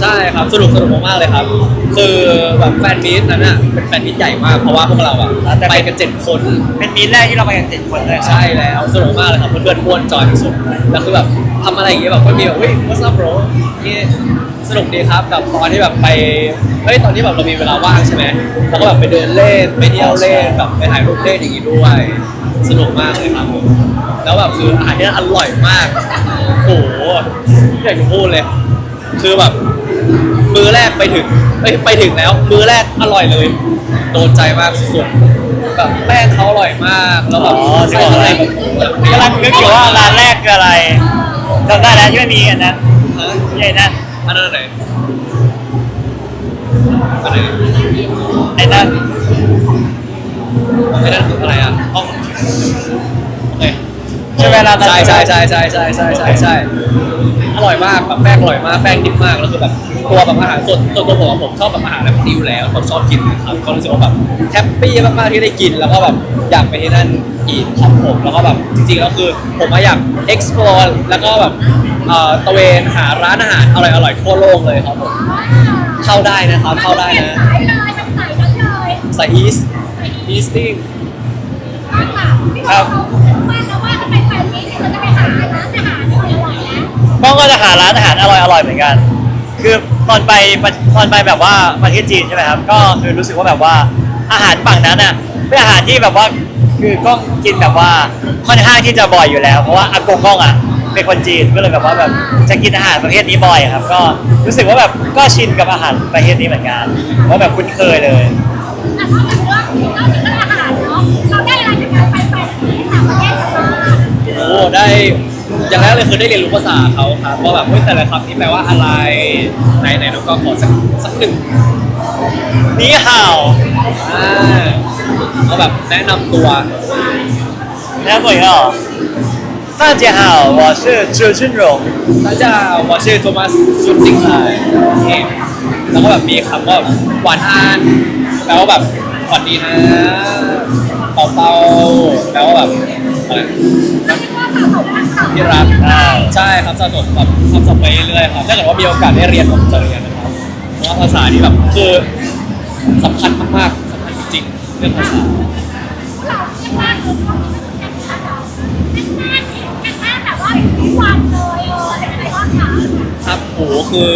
ใช่ครับสนุกสนุกมากๆเลยครับ คือแบบแฟนมีตนั้นอะเป็นแฟนมีตใหญ่มากเพราะว่าพวกเราอะไปกันเจ็ดคนเป็นมีตแรกที่เราไปกันเจ็ดคนเลยครับใช่แล้วสนุกมากเลยครับเพื่อนๆม้วนจอยสุดแล้วคือแบบทำอะไรอย่างเงี้ยแบบก็มีแบบเฮ้ย what's up bro นี่สนุกดีครับแบบตอนที่แบบไปเฮ้ยตอนที่แบบเรามีเวลาว่างใช่ไหมเราก็แบบไปเดินเล่นไปเที่ยวเล่นแบบไปถ่ายรูปเล่นอย่างงี้ด้วย สนุกมากเลยครับผมแล้วแบบคืออาหารที่นั่นอร่อยมากโอ้โหไม่อยากจะพูดเลย คือแบบ มือแรกไปถึงเอ้ยไปถึงแล้ว มือแรกอร่อยเลย โดนใจมากสุดๆแบบแป้งเขาอร่อยมากแล้วแบบอ๋อใส่อะไรแบบกำลังนึกอยู่ว่าร้านแรกคืออะไรจำได้แล้วที่ไม่มีอันนั้นฮะใหญ่นั่นอันนั้นอันไหนอันไหนไอ้นั่นไอ้นั่นคืออะไรอะห้องโอเค ใช่ไหมร้านนั้นใช่ใช่ใช่ใช่ใช่ใช่ใช่ใช่อร่อยมากแบบแป้งอร่อยมากแป้งดิบมากแล้วคือแบบ ตัวแบบอาหารส่วนส่วนตัวผมอะผมชอบแบบอาหารแบบนี้อยู่แล้วผมชอบกินนะครับก็รู้สึกว่าแบบแฮปปี้มากๆที่ได้กิน แล้วก็แบบอยากไปที่นั่นอีกครับผมแล้วก็แบบจริงๆแล้วคือผมมาอยาก explore แล้วก็แบบเอ่อตะเวนหาร้านอาหารอร่อยๆทั่วโลกเลยครับผมเข้าได้นะครับเข้าได้นะสายเลยทางสายนั้นเลยสาย east easting ครับว่าแล้วว่าทำไมแฟนนี้ถึงจะไปหาร้านอาหารที่อร่อยๆแล้วป้องก็จะหาร้านอาหารอร่อยอร่อยๆเหมือนกัน คือตอนไปตอนไปแบบว่าประเทศจีนใช่ไหมครับก็คือรู้สึกว่าแบบว่าอาหารฝั่งนั้นอะเป็นอาหารที่แบบว่าคือก็กินแบบว่าค่อนข้างที่จะบ่อยอยู่แล้ว เพราะว่าอากงก้องอะเป็นคนจีนก็เลยแบบว่าแบบจะกินอาหารประเภทนี้บ่อยครับ ก็รู้สึกว่าแบบก็ชินกับอาหารประเภทนี้เหมือนกันว่าแบบคุ้นเคยเลยแต่นอกจากเรื่องนอกจากเรื่องอาหารเนาะเราได้อะไรจากการไปแฟนนี้ต่างประเทศกันบ้างโอ้ได้ อย่างแรกเลยคือได้เรียนรู้ภาษาเขาครับว่าแบบเฮ้ยแต่ละคำที่แปลว่าอะไรไหนไหนน้องก็ขอสักสักหนึ่ง นี่ห่าว อ่าเอาแบบแนะนำตัว นะผมก็大家好我是周俊荣大家好我是โทมัสซุนจิงไทยแล้วก็แบบมีคำว่าหวานอานแปลว่าแบบฝันดีนะเป่าเป่าแปลว่าแบบ อะไรเรียกว่าสะสมทักษะที่รักอ่าใช่ครับสะสมแบบทำสมไปเรื่อยๆครับถ้าเกิดว่ามีโอกาสได้เรียนผมจะเรียนนะครับเพราะว่าภาษานี่แบบคือสำคัญมากๆสำคัญจริงๆเรื่องภาษาเราเรียกว่าคือช่วงนี้มันเป็นการเราเป็นแม่เป็นแม่แบบว่าทุกวันเลยเออเป็นยังไงบ้างคะครับโหคือ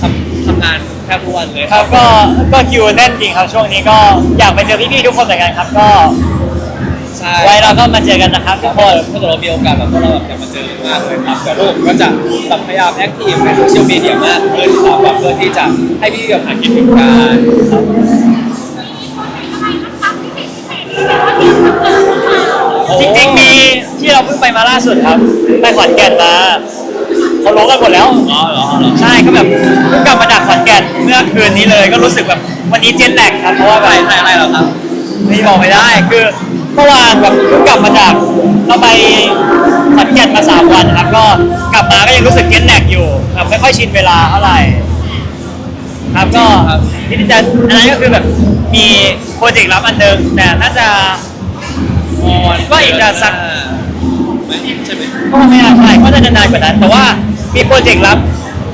ทำทำงานแทบทุกวันเลยครับก็ก็คิวแน่นจริงครับช่วงนี้ก็อยากไปเจอพี่ๆทุกคนเหมือนกันครับก็ ใช่ไว้เราก็มาเจอกันนะครับทุกถ้าคนถ้าเกิดเรามีโอกาสแบบพวกเราแบบอยากมาเจอกันมากเลยครับแต่พวกผมก็จะแบบพยายามแอคทีฟในโซเชียลมีเดียมากขึ้นครับแบบเพื่อที่จะให้พี่ๆแบบหาคิดถึงกันครับมีโปรเจกต์อะไรนะครับพิเศษพิเศษที่แบบว่าเตรียมทำงานหรือเปล่าจริงๆมีที่เราเพิ่งไปมาล่าสุดครับ ไปขอนแก่นมาเขารู้กันหมดแล้วอ๋อเหรอเหรอใช่ก็แบบเพิ่งกลับมาจากขอนแก่นเมื่อคืนนี้เลย ก็รู้สึกแบบวันนี้เจนแลกครับเพราะว่าไปแบบไปอะไรเหรอครับไม่บอกไม่ได้คือเมื่อวานแบบเพิ่งกลับมาจากเราไปขอนแก่นมาสามวันครับก็กลับมาก็ยังรู้สึกเจนแลกอยู่แบบไม่ค่อยชินเวลาเท่าไหร่ครับก็ที่จะอันนั้นก็คือแบบมีโปรเจกต์ลับอันหนึงแต่น่าจะก็อีกจะสักไม่ใช่ไหมก็ไม่น่าใช่ก็น่าจะนานกว่านั้น แต่ว่ามีโปรเจกต์ลับ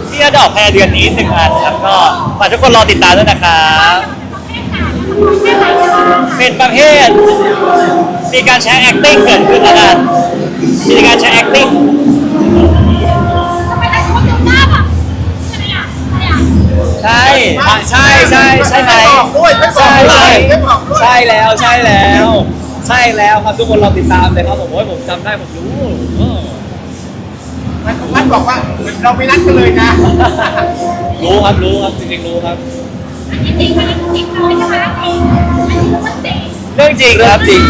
ที่จะดอกภายในเดือนนี้หนึ่งอันครับก็ฝากทุกคนรอติดตามด้วยนะครับ เป็นประเภท มีการใช้ acting เกิดขึ้นแล้วกันมีการใช้ acting ใช่ใช่ใช่ใช่ไหมด้วยไม่บอใช่กด้วยใช่ไม่บอกด้วยใช่แล้วใช่แล้ว ใช่แล้วครับทุกคนเราติดตามเลยครับผมโอ้ยผมจำได้ผมรู้เออมันมันบอกว่าเราไม่นัดกันเลยนะ รู้ครับรู้ครับจริงๆรู้ครับ จริงอันจริงเลยใช่ไหม เรื่องจริงครับจริง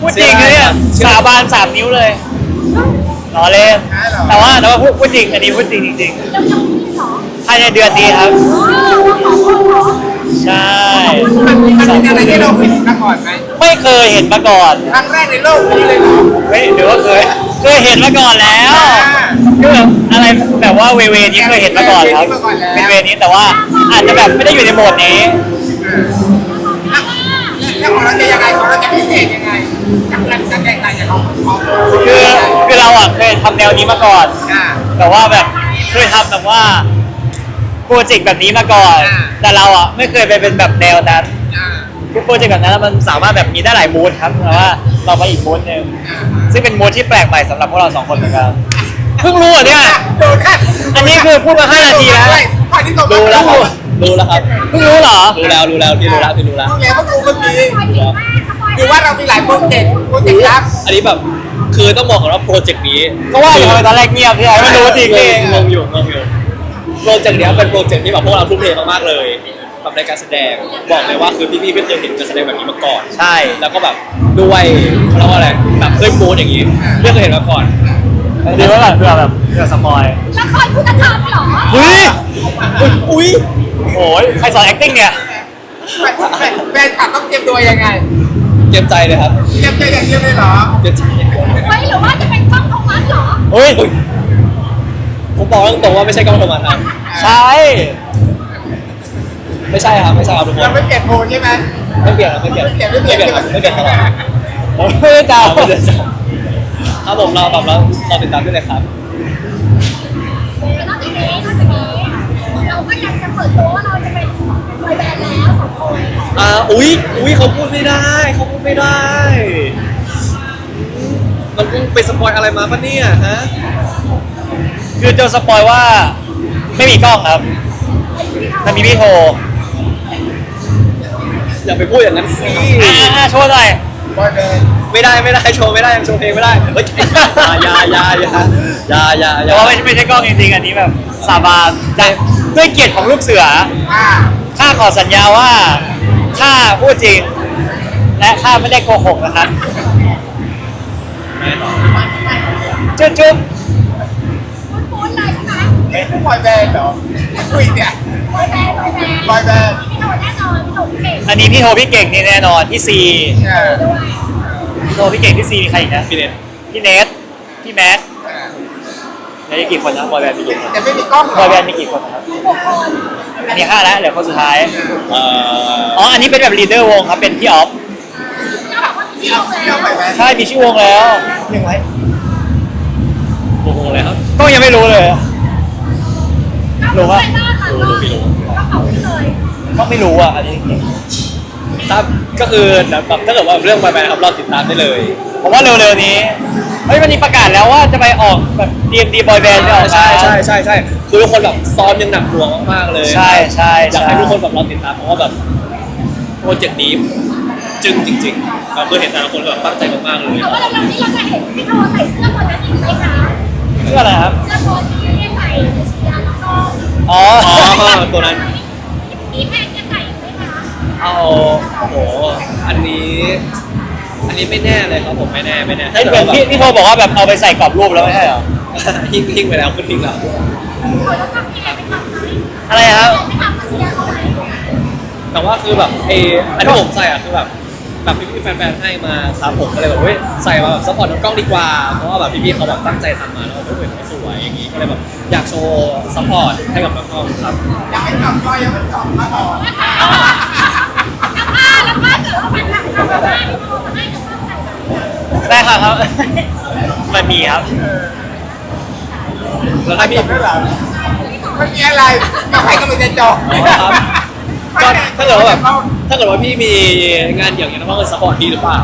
พูดจริงนะเนี่ยสาบานสามนิ้วเลยล้อเล่นแต่ว่าแต่ว่าพูดพูดจริงอันนี้พูดจริงจริงเดี๋ยวจะมีเหรอๆภายในเดือนนี้ครับอ๋อเราสองคนเหรอใช่มันมันเป็นอะไรที่เราไม่เห็นมาก่อนไหมไม่เคยเห็นมาก่อนครั้งแรกในโลกนี้เลยเหรอเฮ้ยหรือว่าเคยเคยเห็นมาก่อนแล้วคือแบบอะไรแบบว่าเวเวนี้เคยเห็นมาก่อนครับเป็นเวนี้แต่ว่าอาจจะแบบไม่ได้อยู่ในโหมดนี้ แล้วของเราจะยังไงของเราจะพิเศษยังไงจากนั้นจะแตกต่างจากของของคือคือเราอะเคยทำแนวนี้มาก่อน อ่า แต่ว่าแบบเคยทำแบบว่าโปรเจกต์แบบนี้มาก่อน อ่า แต่เราอะไม่เคยไปเป็นแบบแนวนั้นอ่าคือโปรเจกต์แบบนั้นมันสามารถแบบมีได้หลายมูดครับแต่ว่าเราไปอีกมูดหนึ่งซึ่งเป็นมูดที่แปลกใหม่สำหรับพวกเราสองคนเหมือนกันเพิ่งรู้อะเนี่ย โดนค่ะอันนี้คือพูดมาห้านาทีแล้วตอนนี้ตกรู้แล้ว รับรู้แล้วครับ เพิ่งรู้เหรอ รู้แล้วรู้แล้วพี่รู้แล้วพี่รู้แล้ว รู้แล้วก็รู้เมื่อกี้สปอยเก่งมากสปอยคือว่าเรามีหลายโปรเจกต์โปรเจกต์ลับอันนี้แบบ คือต้องบอกก่อนว่าโปรเจกต์นี้ก็ว่าอยู่ทำไมตอนแรกเงียบพี่ไอ้ไม่รู้จริงงเองงงอยู่งงอยู่ โปรเจกต์เนี้ยเป็นโปรเจกต์ที่แบบพวกเราทุ่มเทมากๆเลยกับในการแสดง บอกเลยว่าคือพี่ๆไม่เคยเห็นการแสดงแบบนี้มาก่อน ใช่ แล้วก็แบบด้วยเขาเรียกว่าอะไรแบบด้วยมูดอย่างนี้ไม่เคยเห็นมาก่อนหรือว่าแบบเผื่อแบบเผื่อสปอยละครคุณธรรมเหรอเฮ้ยอุ้ย โอ้ยใครสอน acting เนี่ยแฟนแฟนคลับต้องเตรียมตัวยังไงเก็บใจเลยครับเตรียมใจอย่างเดียวเลยเหรอเก็บใจเฮ้ยหรือว่าจะเป็นกล้องโทมัสเหรอเฮ้ยอุ๊ยผมบอกตรงๆว่าไม่ใช่กล้องโทรมาครับใช่ไม่ใช่ครับไม่ใช่ครับทุกคเรานไม่เปลี่ยนโพลใช่ไหม ไม่เปลี่ยนครับไม่เปลี่ยนไม่เปลี่ยนไม่ไม่เปเปลี่ลี่ยยนนครับไม่เปลี่ยนตลอดไม่ได้จ้าไม่ได้จ้ะครับผมเราแบบเราเราติดตามด้วยเลยครับ เราก็ยังจะเปิดตัวว่าเราจะเป็นบอยแบนด์แล้วสองคนอ่าอุ้ยอุ้ยเขาพูดไม่ได้เขาพูดไม่ได้มันเพิ่งไปสปอยอะไรมาปะเนี่ยฮะคือเจอสปอยว่าไม่มีกล้องครับแต่มีพี่โทรอย่าไปพูดอย่างนั้นสิอ่าอ่าโชว์หน่อย บอยแบนด์ไม่ได้ไม่ได้โชว์ไม่ได้ยังโชว์เพลงไม่ได้เฮ้ยอยาอยาอยาอยาอยาอยาแต่ว่าไม่ไม่ใช่กล้องจริงๆอันนี้แบบสาบานแต่ ด้วยเกียรติของลูกเสืออ่าข้าขอสัญญาว่าข้าพูดจริง และข้าไม่ได้โกหกนะครับจุ๊บจุ๊บปุ้นๆเลยใช่ไหมเอ๊ะบอยแบนด์เหรอคุยเนี่ยบอยแบนด์บอยแบนด์บอยแบนด์พี่โดนแน่นอนพี่โดนเก่งอันนี้พี่โทรพี่เก่งนี่แน่นอนพี่ซีเออด้วยพี่โทรพี่เก่งพี่ซีมีใครอีกนะพี่เน็ตพี่เนทพี่แม็กเออ แล้วนี่กี่คนนะบอยแบนด์มีกี่คนแต่ไม่มีกล้องเหรบออยแบนด์มีกี่คนนะครับหกคนอันนี้ห้าแล้วเหลือคนสุดท้ายเอ่ออ๋ออันนี้เป็นแบบลีดเดอร์วงครับเป็นพี่ออฟแล้วบอกว่าเที่ยวเที่ยวแล้วไปไหมใช่มีชื่อวงแล้วยังไงโอ้โหเลยครับก็ยังไม่รู้เลยรู้ปะรู้รู้ไม่รู้ก็เอาไปเลยก็ไม่รู้อะอันนี้ครับก็คือแบบถ้าเกิดว่าเรื่องไปไปนะครับเราติดตามได้เลย ผมว่าเร็วๆนี้เฮ้ยมันมีประกาศแล้วว่าจะไปออกแบบ DMD Boy Band จะออกมา ใช่ใช่ใช่ใช่คือทุกคนแบบซ้อมยังหนักหน่วงมากๆเลยใช่ใช่อยากใช่ให้ทุกคนแบบเราติดตามเพราะว่าแบบโปรเจกต์นี้จึงจริงๆเราคือเห็นแต่ละคนแบบตั้งใจมากๆเลย แต่ว่าเร็วๆนี้เราจะเห็นพี่โทใส่เสื้อตัวนั้นอีกไหมคะ เพื่ออะไรครับ เสื้อตัวที่ใส่เชียร์แล้วก็อ๋ออ๋อตัวนั้น มีแพนจะใส่ไหมคะ เอาโอ้โห อันนี้ อันนี้ไม่แน่เลยครับผมไม่แน่ไม่แน่เห็นเหมือนพี่พี่โทรบอกว่าแบบเอาไปใส่กรอบรูปแล้วไม่ใช่เหรอหิ้งหิ้งไปแล้วขึ้นหิ้งแล้วเออแล้วก็พี่แอนไปทำไหมอะไรครับไปทำมาเชียร์เขาไหมแต่ว่าคือแบบเอออันที่ผมใส่อะคือแบบแบบพี่ๆแฟนๆให้มาครับผมก็เลยแบบเฮ้ยใส่มาแบบซัพพอร์ตน้องกล้องดีกว่า เพราะว่าแบบพี่ๆเขาแบบตั้งใจทำมาแล้วก็เห็นว่าสวยอย่างงี้ก็เลยแบบอยากโชว์ซัพพอร์ตให้กับน้องกล้องครับยังไม่ตอบก็ยังไม่ตอบมาต่อ ได้พี่โทมาให้จะต้องใส่ไหมได้ครับครับ มันมีครับ แล้วถ้าพี่จบแล้วเหรอไม่มีอะไรกับใครก็ไม่ได้จบอ๋อครับก็ถ้าเกิดว่าแบบถ้าเกิดว่าพี่มีงานอย่างเงี้ยน้องกล้องจะซัพพอร์ตพี่หรือเปล่า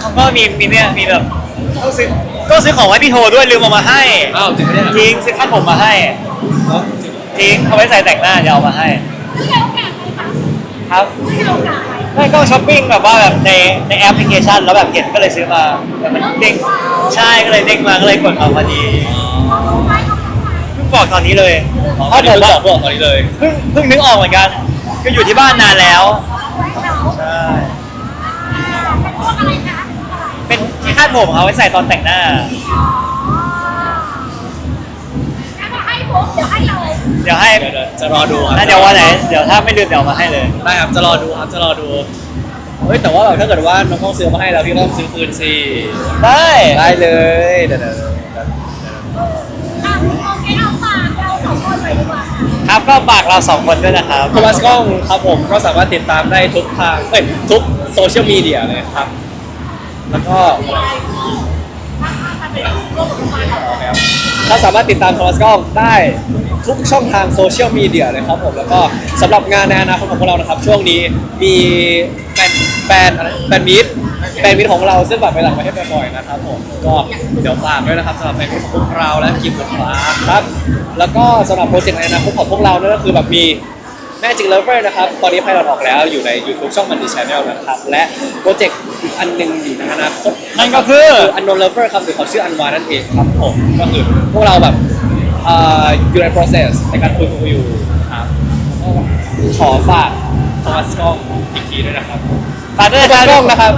เขาก็มีมีเนี่ยมีแบบต้องซื้อก็ซื้อของไว้พี่โทรด้วยลืมเอามาให้อ้าวจริงไหมเนี่ยจริงซื้อคัดผมมาให้เนอะจริงเหรอจริงเอาไว้ใส่แต่งหน้าเดี๋ยวเอามาให้ซื้อเร็วแก่ไหมคะ ครับซื้อเร็วแก่ไหมไม่ก็ช้อปปิ้งแบบว่าแบบในในแอปพลิเคชัน แล้วแบบเห็นก็เลยซื้อมาแบบมันเด้งใช่ก็เลยเด้งมาก็เลยกดเอาพอดีเขารู้ไหมเขารู้ไหมเพิ่งบอกตอนนี้เลยอ๋อเพราะตอนผนี้มเพิ่งบว่าอกเพิ่งบอกตอนนี้เลยเพิ่งเพิ่งนึกออกเหมือนกัน ก็อยู่ที่บ้านนานแล้วไว้เขาใช่เป็นพวกอะไรคะเป็นที่คาดผมเอาไว้ใส่ตอนแต่งหน้าแล้วก็ให้ปุ๊บเดี๋ยวให้เลย เดี๋ยวให้เดี๋ยวเดี๋ยวจะรอดูครับแล้วเดี๋ยววันไหนเดี๋ยวถ้าไม่ลืมเดี๋ยวเอามาให้เลย ได้ครับจะรอดูครับจะรอดูเฮ้ยแต่ว่าแบบถ้าเกิดว่าน้องกล้องซื้อมาให้แล้วพี่ก็ต้องซื้อคืนสิได้ ได้เลยเดี๋ยวเดี๋ยวเดี๋ยวอะโอเคเอาฝากเราสองคนเลยดีกว่าค่ะครับก็ฝากเราสองคนด้วยนะครับโทมัสกล้องครับผมก็สามารถติดตามได้ทุกทางเอ้ยทุกโซเชียลมีเดียเลยครับ แล้วก็ มีอะไรที่ทางทาง ถ้าสามารถติดตามโทมัสกล้องได้ทุกช่องทางโซเชียลมีเดียเลยครับผมแล้วก็สำหรับงานในอนาคตของพวกเรานะครับ ช่วงนี้มีแฟนแฟนอะไรแฟนมิตแฟนมิตของเราซึ่งแบบไปต่างประเทศบ่อยๆนะครับผมก็เดี๋ยวฝากด้วยนะครับสำหรับแฟนมิตของพวกเราและกิมบฟ้าครับ แล้วก็สำหรับโปรเจกต์ในอนาคตของพวกเรานั่นก็คือแบบมี Magic Lover นะครับ ตอนนี้ไพลอตออกแล้วอยู่ใน YouTube ช่องมันดีชแนลนะครับ และโปรเจกต์อีกอันหนึ่งอยู่ในอนาคตนั่นก็คืออันนน Lover ครับหรือเขาชื่ออันวานั่นเองครับผมก็คือพวกเราแบบเอ่ออยู่ใน process ในการคุยคุยอยู่ครับก็ขอฝากโทมัสกล้องอีกทีด้วยนะครับฝากด้วยโทนะคมัรัสบกล้องนะครับ